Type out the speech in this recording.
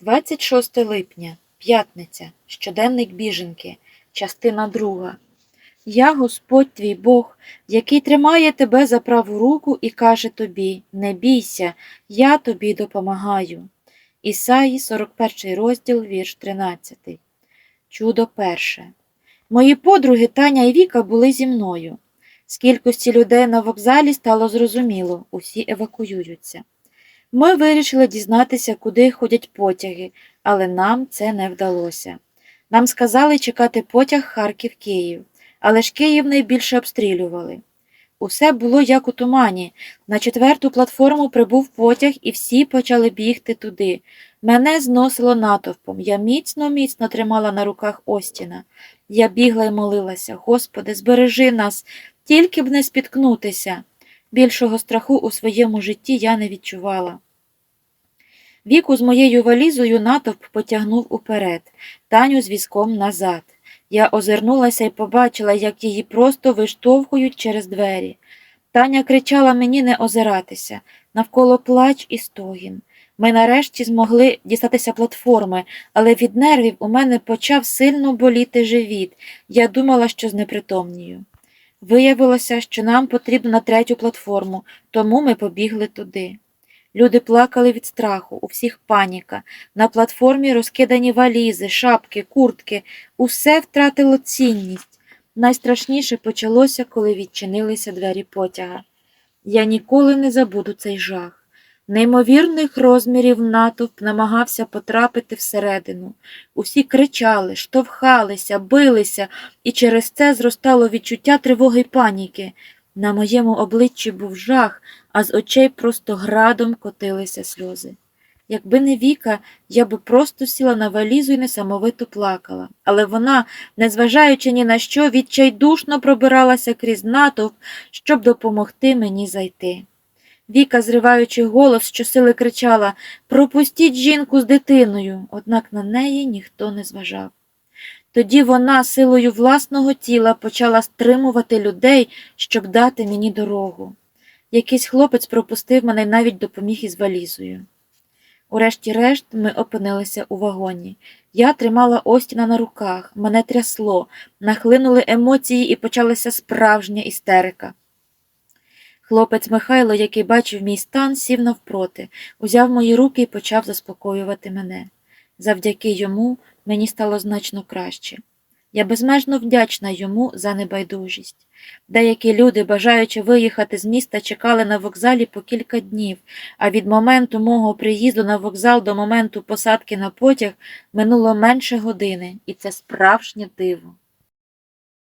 26 липня, п'ятниця, щоденник біженки, частина друга. Я Господь твій Бог, який тримає тебе за праву руку і каже тобі: Не бійся, я тобі допомагаю. Ісаї, 41 розділ, вірш 13. Чудо перше. Мої подруги Таня і Віка були зі мною. З кількості людей на вокзалі стало зрозуміло, усі евакуюються. Ми вирішили дізнатися, куди ходять потяги, але нам це не вдалося. Нам сказали чекати потяг Харків-Київ, але ж Київ найбільше обстрілювали. Усе було як у тумані. На четверту платформу прибув потяг, і всі почали бігти туди. Мене зносило натовпом. Я міцно, міцно тримала на руках Остіна. Я бігла й молилася: Господи, збережи нас, тільки б не спіткнутися. Більшого страху у своєму житті я не відчувала. Віку з моєю валізою натовп потягнув уперед, Таню з візком назад. Я озирнулася і побачила, як її просто виштовхують через двері. Таня кричала мені не озиратися, навколо плач і стогін. Ми нарешті змогли дістатися платформи, але від нервів у мене почав сильно боліти живіт. Я думала, що знепритомнію. Виявилося, що нам потрібно на третю платформу, тому ми побігли туди. Люди плакали від страху, у всіх паніка. На платформі розкидані валізи, шапки, куртки, усе втратило цінність. Найстрашніше почалося, коли відчинилися двері потяга. Я ніколи не забуду цей жах. Неймовірних розмірів натовп намагався потрапити всередину. Усі кричали, штовхалися, билися, і через це зростало відчуття тривоги й паніки. На моєму обличчі був жах, а з очей просто градом котилися сльози. Якби не Віка, я би просто сіла на валізу і несамовито плакала, але вона, незважаючи ні на що, відчайдушно пробиралася крізь натовп, щоб допомогти мені зайти. Віка, зриваючи голос, щосили кричала Пропустіть жінку з дитиною, однак на неї ніхто не зважав. Тоді вона силою власного тіла почала стримувати людей, щоб дати мені дорогу. Якийсь хлопець пропустив мене і навіть допоміг із валізою. Урешті-решт ми опинилися у вагоні. Я тримала Остіна на руках, мене трясло, нахлинули емоції і почалася справжня істерика. Хлопець Михайло, який бачив мій стан, сів навпроти, узяв мої руки і почав заспокоювати мене. Завдяки йому мені стало значно краще. Я безмежно вдячна йому за небайдужість. Деякі люди, бажаючи виїхати з міста, чекали на вокзалі по кілька днів, а від моменту мого приїзду на вокзал до моменту посадки на потяг минуло менше години, і це справжнє диво.